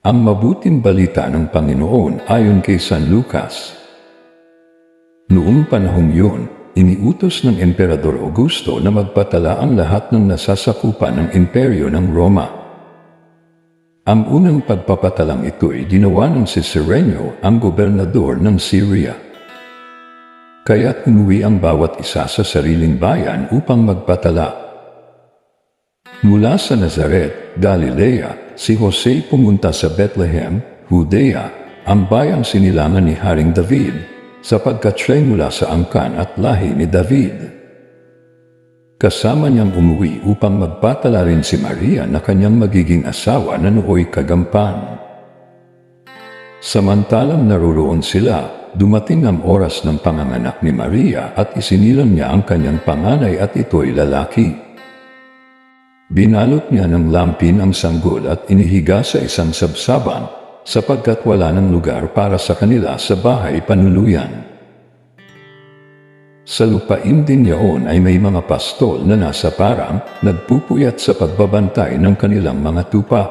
Ang mabuting balita ng Panginoon ayon kay San Lucas. Noong panahong yun, iniutos ng Emperador Augusto na magpatala ang lahat ng nasasakupan ng imperyo ng Roma. Ang unang pagpapatalang ito ay ginawa ng si Serenio, ang gobernador ng Syria. Kaya't umuwi ang bawat isa sa sariling bayan upang magpatala. Mula sa Nazaret, Galilea, si Jose pumunta sa Bethlehem, Judea, ang bayang sinilangan ni Haring David, sapagkat siya'y mula sa angkan at lahi ni David. Kasama niyang umuwi upang magpatala rin si Maria na kanyang magiging asawa na nooy kagampan. Samantalang naroroon sila, dumating ang oras ng panganganak ni Maria at isinilang niya ang kanyang panganay at ito'y lalaki. Binalot niya ng lampin ang sanggol at inihiga sa isang sabsaban sapagkat wala ng lugar para sa kanila sa bahay panuluyan. Sa lupain din yaon ay may mga pastol na nasa parang nagpupuyat sa pagbabantay ng kanilang mga tupa.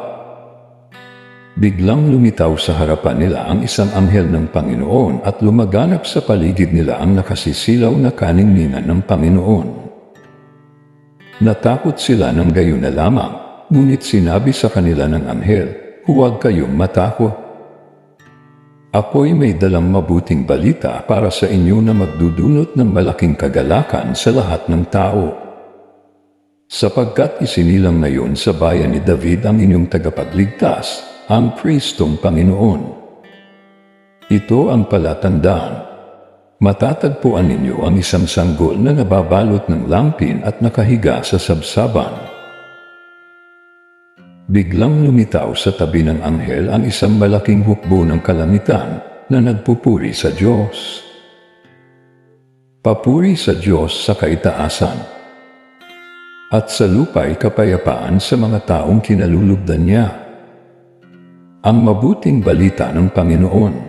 Biglang lumitaw sa harapan nila ang isang anghel ng Panginoon at lumaganap sa paligid nila ang nakasisilaw na kaninginan ng Panginoon. Natakot sila ng gayon na lamang, ngunit sinabi sa kanila ng anghel, huwag kayong matakot. Ako'y may dalang mabuting balita para sa inyo na magdudunot ng malaking kagalakan sa lahat ng tao. Sapagkat isinilang ngayon sa bayan ni David ang inyong tagapagligtas, ang Kristong Panginoon. Ito ang palatandaan Matatagpuan ninyo ang isang sanggol na nababalot ng lampin at nakahiga sa sabsaban. Biglang lumitaw sa tabi ng anghel ang isang malaking hukbo ng kalangitan na nagpupuri sa Diyos. Papuri sa Diyos sa kaitaasan. At sa lupa'y kapayapaan sa mga taong kinalulugdan niya. Ang mabuting balita ng Panginoon.